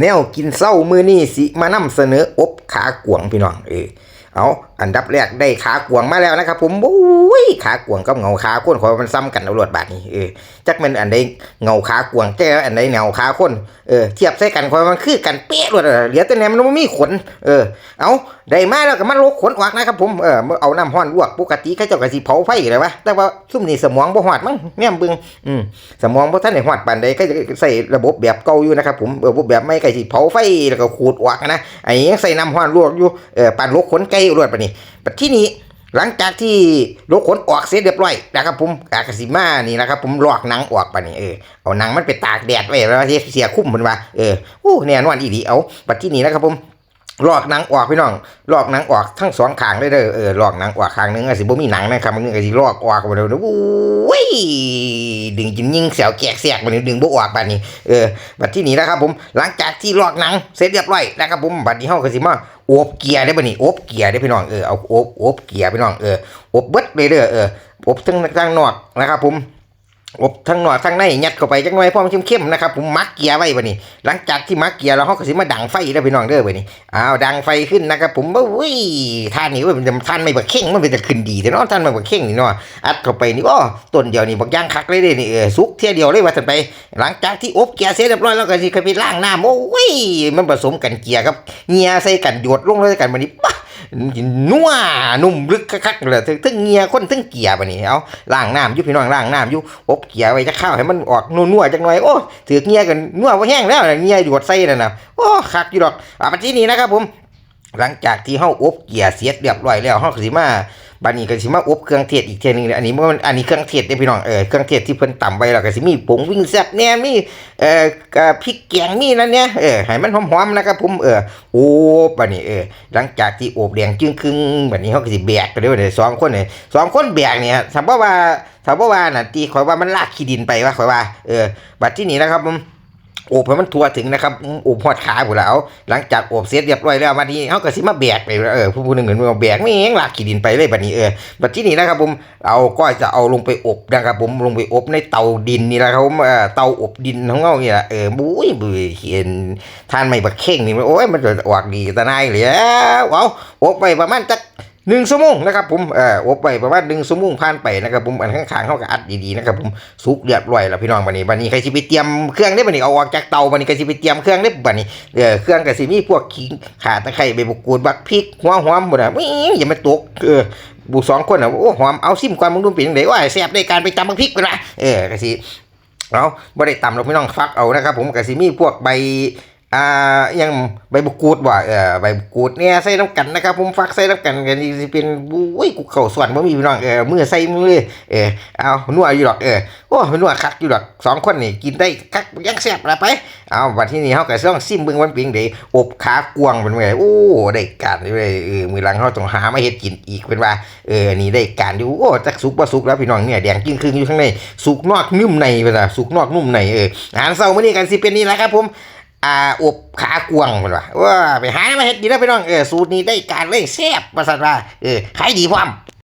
แนวกินเศร้ามือนี่สิมานำเสนออบขากวงพี่น้องเออเอาอันดับแรกได้ขากวงมาแล้วนะครับผมโอ้ยขากวงกับเงาขาคนขอยมันซ้ำกันเอารวดบาดนี้เออจักแมันอันใดเงาขากวงแก้อันใดเงาขาคนเออเทียบใส่กันขอยมันคือกันเป๊ะรวดอะเหลือแต่แหนมมันบ่มีขนเออเอาได้มาแล้วก็มาโลกขนออกนะครับผมเออเอาน้ำห้อนลวกปกติเขาเจ้าก็สิเผาไฟเลยวะแต่ว่าซุ่มนี่สมองบ่ฮอดมั้งแม่มเบึงอืมสมองพวกท่านในหอดปานใดก็ใส่ระบบแบบเก่าอยู่นะครับผมระบบแบบไม่ก่สิเผาไฟแล้วก็ขูดออกนะไอ้ยังใส่น้ำห้อนลวกอยู่เออปั่นลกขนไก่รวดปะนี่ปัจที่นี้หลังจากที่ลกขนออกเสร็จเรียบร้อยนะครับผมอากาสิมานี่นะครับผมลอกหนังออกไปนี่เออเอาหนังมันไปตากแดดไว้แล้วเสียคุ้มมันว่าเออโอ้แน่นอนอีดีเอาปัจจุบันนี้นะครับผม หลอกหนังออกพี่น้องหลอกหนังออกทั้งสองข้างเลยเด้อเออลอกหนังออกข้างหนึงก็สิบ่มีหนังนะครับมันก็สิลอกออกมาเด้อโอ้ยดึงจินยิงเสียวแกกแสกบัดนี้ดึงบ่ออกบัดนี้เออบัดที่นี้นะครับผมหลังจากที่หลอกหนังเสร็จเรียบร้อยนะครับผมบัดนี้เฮาก็สิมาโอบเกียร์ได้บัดนี้โอบเกียร์ได้พี่น้องเออเอาโอบโอบเกียร์พี่น้องเอออบเบิดเลยเด้อเอออบทั้งทั้งนอกนะครับผม อบทั้งหนอกทั้งในยัดเข้าไปจังหน่อยพอมันเข้มๆนะครับผมมักเกียร์ไว้บัดนี้หลังจากที่มักเกียร์แล้วเขาก็สิมาดังไฟแล้วพี่น้องเด้อบัดนี้อ้าวดังไฟขึ้นนะครับผมอุ้ยท่านนี่ว่ามันจะท่านไม่บักเข่งมันเป็นจะขึ้นดีแต่เนาะท่านไม่บักเข่งนี่เนาะอัดเข้าไปนี่อ้อต้นเดียวนี่บักย่างคักเลยเด้นี่เออสุกเที่ยเดียวเลยว่าท่านไป หลังจากที่อบเกียร์เสร็จเรียบร้อยแล้วก็สิเข้าไปล้างน้ำโอ้ยมันผสมกันเกียร์ครับเงียใส่กันหยดลงเลยกันบัดนี้ปะ นัวนุ่มลึกคักๆเลยถึงเงียคนถึงเกียร์ปะนี่เอาล่างน้ำอยุพี่น้องล่างน้ำอยุอบเกียร์ไว้จะเข้าวให้มันออกนัวๆจังหน่อยโอ้ถือเงียกันนัวว่าแห้งแล้วเงียหยวดใส่นั่นนะโอ้คักอยู่ดอกอะปัจจุบันนี้นะครับผมหลังจากที่เฮาอบเกียร์เสียเรียบร้อยแล้วเฮาสิมา บัดนี้ก็สิมาอบเครื่องเทศอีกเทื่อนึงอันนี้มันอันนี้เครื่องเทศเด้พี่น้องเออเครื่องเทศที่เพิ่นตำไว้แล้วก็สิมีผงวิ่งแซ่บแน่มีเอ่อพริกแกงมีนั่นเนี่ยเออให้มันหอมๆนะครับผมเออโอ้บัดนี้เออหลังจากที่อบแดงจึงครึ่งบัดนี้เฮาก็สิแบกไปเด้อเด้อสองคนเนี่ยสองคนแบกเนี่ยถ้าบ่ว่าถ้าบ่ว่าน่ะตีข่อยว่ามันลากขี้ดินไปว่าข่อยว่าเออบัดที่นี้นะครับผม โอบให้มันทั่วถึงนะครับโอบหอดขาผู้แล้วหลังจากโอบเสร็จเรียบร้อยแล้วมาทีเขาก็สิมาแบกไปเออผู้ผู้หนึ่งเหมือนว่าแบกไม่เองลากขี้ดินไปเลยแบบนี้เออบัดที่นี้นะครับผมเอาก็จะเอาลงไปอบนะครับผมลงไปอบในเตาดินนี่แหละครับผมเออเตาอบดินของเราเนี่ยแหละเออบุ้ยบุ้ยเห็นทานไม่บักเข่งนี่โอ้ยมันจะออกดีแต่นายเลยเอาอบไปประมาณจัก หนึ่งชั่วโมงนะครับผมเอ่ออบไปประมาณหนึ่งชั่วโมงผ่านไปนะครับผมอันข้างๆเขาก็อัดดีๆนะครับผมสุกเรียบร้อยแล้วพี่น้องบันนี้บันนี้ใครสิไปเตรียมเครื่องได้บันนี้เอาออกจากเตาบันนี้ใครสิไปเตรียมเครื่องได้บันนี้เออเครื่องก็สิมีพวกขิงข่าตะไคร้ใบมะกรูดบักพริกหัวหอมหมดอะวิ่งอย่ามาตกเออบุสองคนอะโอ้หอมเอาซิมก่อนมึงดูเป็นยังไงว่าแซ่บในการไปตำบักพริกไปละเออก็สิเอาบ่ได้ตำหรอกพี่น้องฟักเอานะครับผมก็สิมีพวกใบ อ่ายังใบบุกูดว่ะเออใบบุกูดเนี่ยใส่น้ำกันนะครับผมฟักใส่น้ำกันกันนี่สิเป็นบุ้ยกูเข่าส่วนบ่มีพี่น้องเออมือใส่มือเออเอานัวอยู่ดอกเออโอ้นัวคักอยู่ดอกสองคนนี่กินได้คักยังแซ่บละไปเอาบัดที่นี่เฮาก็ต้องซิมเบิ่งวันเพียงเดอบขากวงเป็นไงโอ้ได้การเลยเออมือหลังเฮาต้องหามาเฮ็ดกินอีกเป็นว่าเออนี่ได้การอยู่โอ้จักสุกบ่สุกแล้วพี่น้องเนี่ยแดงจึงครึ่งอยู่ข้างในสุกนอกนุ่มในเวลาสุกนอกนุ่มในเอออาหารเช้ามื้อนี้กันสิเป็นนี่แหละครับผม อ่าอบขากวางมันว่าว่าไปหามาเห็ดดีแล้วพี่น้องเออสูตรนี้ได้การเลยแซ่บประสันว่าเออขายดีพร้อม